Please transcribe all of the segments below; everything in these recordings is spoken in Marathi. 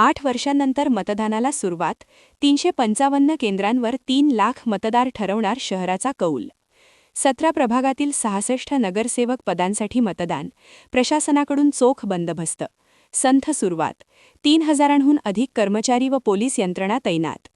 आठ वर्षांनंतर मतदानाला सुरुवात तीनशे पंचावन्न केंद्रांवर तीन लाख मतदार ठरवणार शहराचा कौल. सतरा प्रभागातील सहासष्ट नगरसेवक पदांसाठी मतदान प्रशासनाकडून चोख बंदोबस्त. संथ सुरुवात तीन हजारांहून अधिक कर्मचारी व पोलीस यंत्रणा तैनात.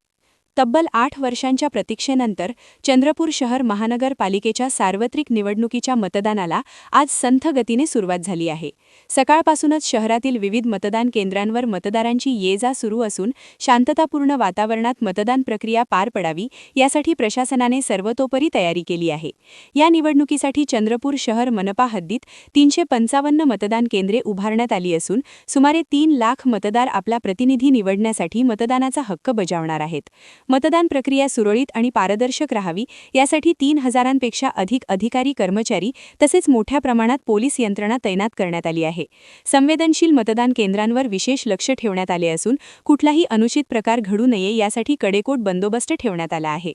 तब्बल आठ वर्षांच्या प्रतीक्षेनंतर चंद्रपूर शहर महानगरपालिकेच्या सार्वत्रिक निवडणुकीच्या मतदानाला आज संथ गतीने सुरुवात झाली आहे. सकाळपासूनच शहरातील विविध मतदान केंद्रांवर मतदारांची ये जा सुरू असून शांततापूर्ण वातावरणात मतदान प्रक्रिया पार पडावी यासाठी प्रशासनाने सर्वतोपरी तयारी केली आहे. या निवडणुकीसाठी चंद्रपूर शहर मनपा हद्दीत तीनशे पंचावन्न मतदान केंद्रे उभारण्यात आली असून सुमारे तीन लाख मतदार आपला प्रतिनिधी निवडण्यासाठी मतदानाचा हक्क बजावणार आहेत. मतदान प्रक्रिया सुरळीत आणि पारदर्शक राहावी यासाठी तीन हजारांपेक्षा अधिक अधिकारी कर्मचारी तसेच मोठ्या प्रमाणात पोलीस यंत्रणा तैनात करण्यात आली आहे. संवेदनशील मतदान केंद्रांवर विशेष लक्ष ठेवण्यात आले असून कुठलाही अनुचित प्रकार घडू नये यासाठी कडेकोट बंदोबस्त ठेवण्यात आला आहे.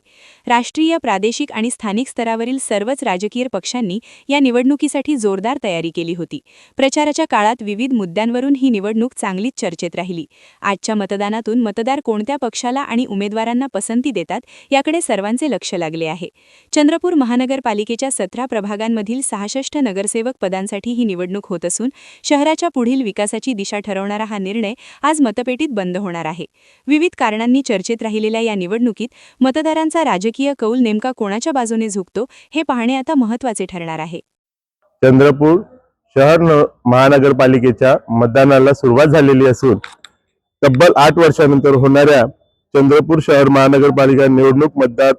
राष्ट्रीय प्रादेशिक आणि स्थानिक स्तरावरील सर्वच राजकीय पक्षांनी या निवडणुकीसाठी जोरदार तयारी केली होती. प्रचाराच्या काळात विविध मुद्द्यांवरून ही निवडणूक चांगलीच चर्चेत राहिली. आजच्या मतदानातून मतदार कोणत्या पक्षाला आणि उमेदवारांना पसंती देतात याकडे सर्वांचे लक्ष लागले आहे. चंद्रपूर महानगरपालिकेच्या सतरा प्रभागांमधील सहासष्ट नगरसेवक पदांसाठी ही निवडणूक होत असून शहराच्या पुढील विकासाची दिशा ठरवणारा हा निर्णय आज मतपेटीत बंद होणार आहे. विविध कारणांनी चर्चेत राहिलेल्या या निवडणुकीत मतदारांचा राजकीय कौल नेमका कोणाच्या बाजूने झुकतो हे पाहणे आता महत्त्वाचे ठरणार आहे. चंद्रपूर शहर महानगरपालिकेच्या मतदानाला सुरुवात झालेली असून तब्बल आठ वर्षानंतर होणाऱ्या चंद्रपूर शहर महानगरपालिका निवडणूक मतदार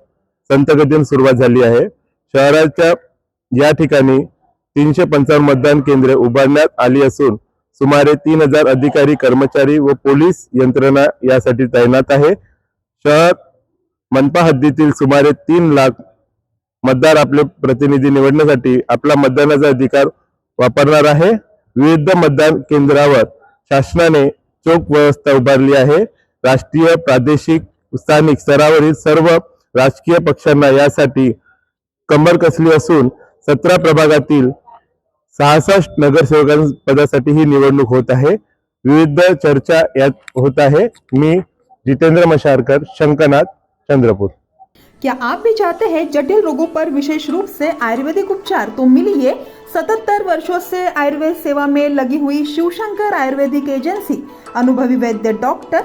संतगतीने सुरुवात झाली आहे. शहराच्या या ठिकाणी तीनशे पंचावन्न मतदान केंद्रे उभारण्यात आली असून सुमारे तीन हजार अधिकारी कर्मचारी व पोलीस यंत्रणा यासाठी तैनात आहे. शहर मनपा हद्दीतील सुमारे तीन लाख मतदार आपले प्रतिनिधी निवडण्यासाठी आपला मतदानाचा अधिकार वापरणार आहे. विविध मतदान केंद्रावर शासनाने चोख व्यवस्था उभारली आहे. राष्ट्रीय प्रादेशिक स्थानिक स्तरावरील सर्व राजकीय पक्षांना यासाठी कंबर कसली असून सतरा प्रभागातील सहासष्ट नगरसेवकां पदासाठी ही निवडणूक होत आहे. विविध चर्चा यात होत आहे. मी जितेंद्र मशारकर शंकनाथ चंद्रपूर. क्या आप भी चाहते हैं जटिल रोगों पर विशेष रूप से आयुर्वेदिक उपचार? तो मिलिए सतहत्तर वर्षों से आयुर्वेद सेवा में लगी हुई शिवशंकर आयुर्वेदिक एजेंसी। अनुभवी वैद्य डॉक्टर